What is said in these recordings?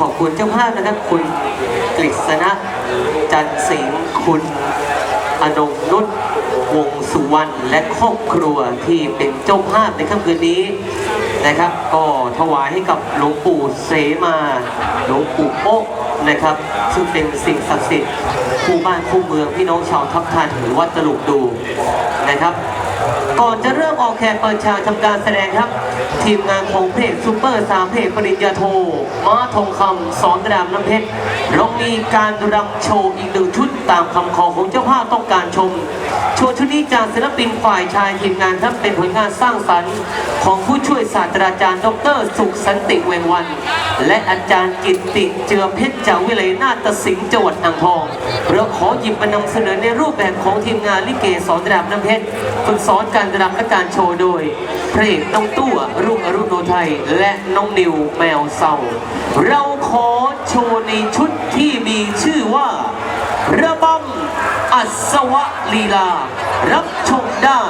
ขอบคุณเจ้าภาพนะครับคุณกฤษณะจันสิงห์คุณอนงนุชวงสุวรรณและครอบครัวที่เป็นเจ้าภาพในค่ำคืนนี้นะครับ ก็ถวายให้กับหลวงปู่เสมาหลวงปู่โป๊ะนะครับ ซึ่งเป็นสิ่งศักดิ์สิทธิ์คู่บ้านคู่เมืองพี่น้องชาวทับทันหรือวัดตลุกดูนะครับ ก่อนจะเริ่มออกแขกเปิดฉากทำการแสดงครับ ทีมงานของเพจซูเปอร์สามเพจปริญญาโทม้าทองคำสอนรามน้ำเพชรเรามีการรำโชว์อีกหนึ่งชุด ตามคำขอของเจ้าภาพต้องการชม โชว์ชุดนี้จากศิลปินฝ่ายชายทีมงานครับเป็นผลงานสร้างสรรค์ ของผู้ช่วยศาสตราจารย์ ดร สุขสันติเวงวัน และอาจารย์กิตติเจือเพชรจากวิเลยนาฏศิลป์จังหวัดอ่างทองเราขอหยิบมานำเสนอในรูปแบบของทีมงานลิเกสอนรามน้ำเพชรฝึกสอนการรำและการโชว์โดยพระเอกน้องตู้รุ่งอรุณโนไทย และน้องนิวแมวเศร้าเราขอโชว์ในชุดที่มีชื่อว่า ระบำอัศวะลีลา รับชมได้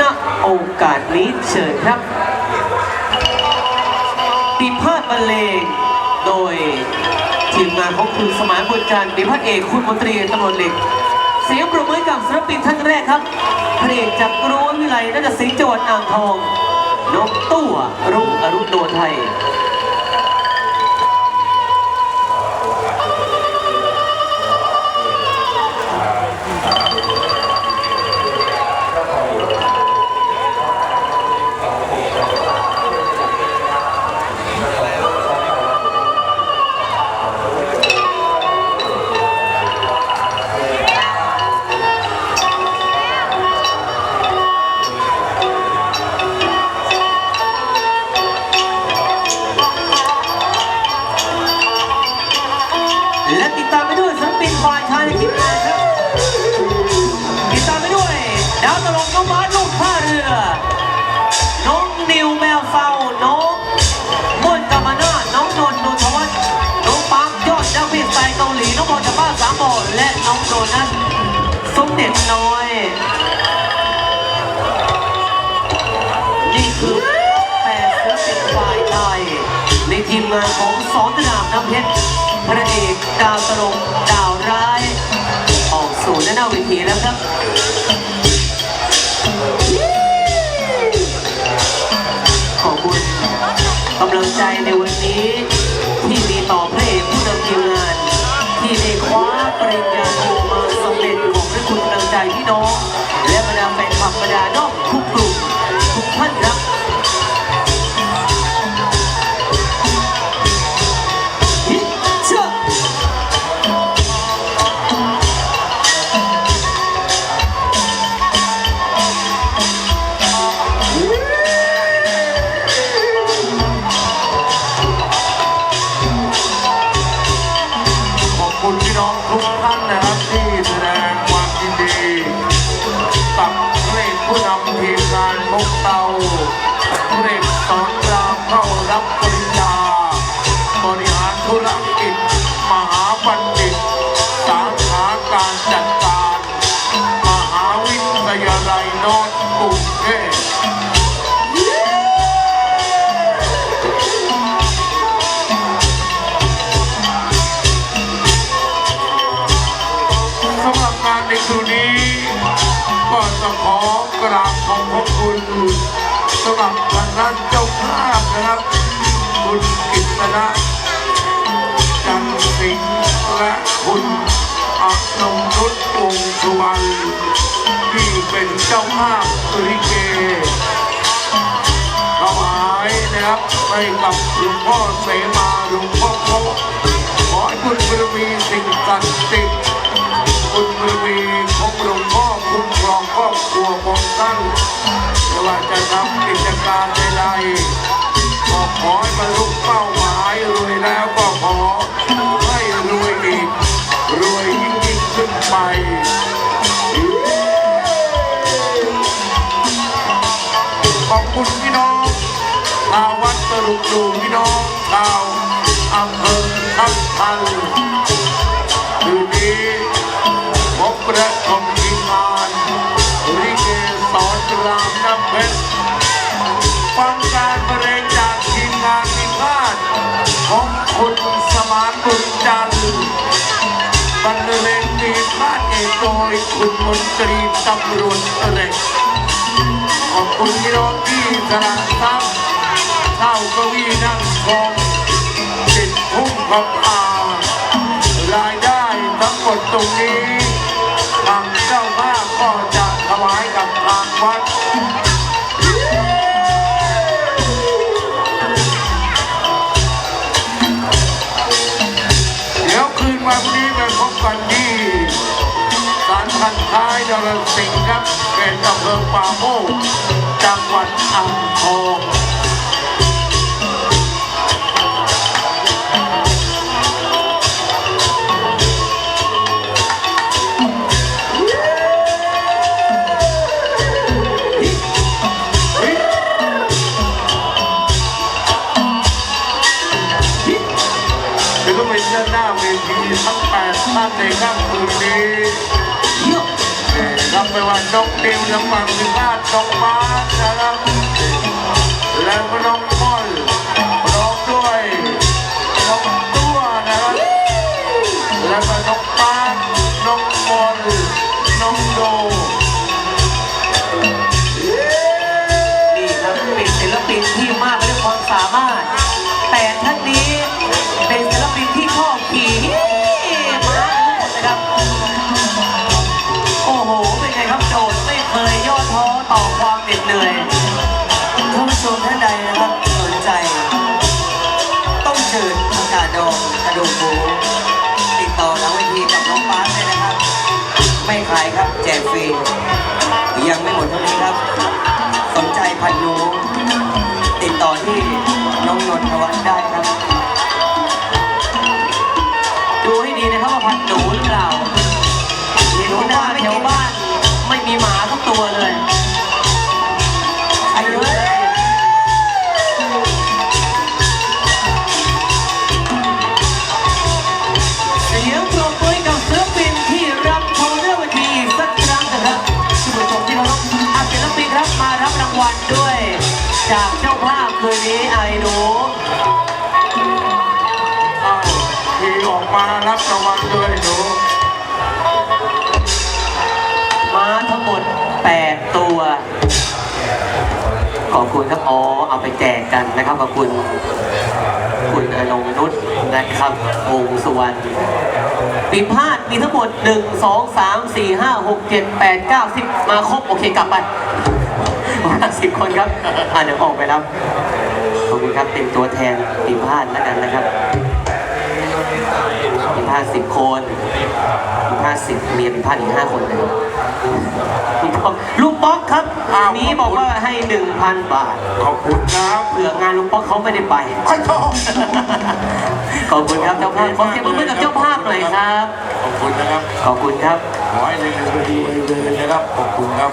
ณโอกาสนี้เชิญครับปีพาดบรรเลงโดยทีมงานของคุณสมานบุญจันทร์ปีพาดเอกคุณมนตรีตำรวจเหล็ก เสียงปรบมือกับศิลปินท่านแรกครับพระเอกจากกรุวิไลนักศิลป์จังหวัดอ่างทองน้องตู้รุ่งอรุณโนไทย น้องโดนัทสมเด็จน้อย นี่คือแปดศิลปินฝ่ายไทยในทีมงานของสอนรามน้ำเพชรพระเอกดาวตลกดาวร้าย ออกสู่หน้าเวทีแล้วครับขอบคุณกำลังใจในวันนี้ที่มีต่อ พี่น้อง และบรรดาแฟนคลับบรรดานอกทุกกลุ่มทุกท่านครับฮิเชอ ขอบคุณพี่น้องทุกท่านนะครับที่ การจัดการ มหาวิทยาลัยนอร์ทกรุงเทพสำหรับงานในคืนนี้ก็จะขอกราบขอบพระคุณสำหรับทางด้านเจ้าภาพนะครับ คุณกิตนะจันสิงห์และคุณ อักนงนุชวงศ์สุวรรณที่เป็นเจ้าภาพลิเกถวายนะครับให้กับหลวงพ่อเสมาหลวงพ่อโคขอให้คุณบารมีสิ่งศักดิ์สิทธิ์คุณบารมีของหลวงพ่อคุ้มครองครอบครัวของท่านไม่ว่าจะทำกิจการใดๆก็ขอให้บรรลุเป้าหมายรวยแล้วก็ขอ งขึ้นไปขอบคุณพี่น้องชาววัดตลุกดูพี่น้องชาวอำเภอทับทันคืนนี้พบและชมทีมงานลิเกสอนรามน้ำเพชรฟังการบรรเลงจากทีมงานพิพาทของคุณสมานบุญจันทร์บรรเลง ระเอยคุณมนตรีตำรวจเอกขอบคุณพี่น้องที่สละทรัพย์เท่าเกวีนั่งทองติดพุ่งพับอารายได้ทั้งหมดตรงนี้ ท้ายนรสิงห์ครับเขตอำเภอป่าโมกจังหวัดอ่างทองเป็นด้นหน้าเวทีทั้งแปดท่านในค่ำคืนนี้ รับไปวันน้องติวน้องมังพิพาทน้องมาร์คนะครับแล้วก็น้อง ไม่ขายครับ แจกฟรี ยังไม่หมดเท่านี้ครับ สนใจพันนูติดต่อที่น้องนนทวัฒน์ได้ครับ ดูให้ดีนะครับว่าพันนู 8 ตัว ขอบคุณครับอ๋อเอาไปแจกกันนะครับขอบคุณ คุณอนงนุชนะครับวงสุวรรณปีพาดมีทั้งหมด 1 2 3 4 5 6 7 8 9 10 มาครบ โอเคกลับไปสิบคนครับอ่าเดี๋ยวออกไปรับขอบคุณครับเป็นตัวแทนปีพาดแล้วกันนะครับปีพาดสิบคนปีพาดสิบเมียปีพาดอีกห้าคนเลยลูกป๊อกลูกป๊อกครับอั นนี้บอกว่าให้1,000บาท ขอบคุณครับ เผื่องานลุงป๊อกเขาไม่ได้ไปไอ้ทองขอบคุณครับเจ้าภาพขอเสียงปรบมือกับเจ้าภาพหน่อยครับ ขอบคุณนะครับ ขอบคุณครับ ขอให้เรียนดีๆเลยนะครับ ขอบคุณครับ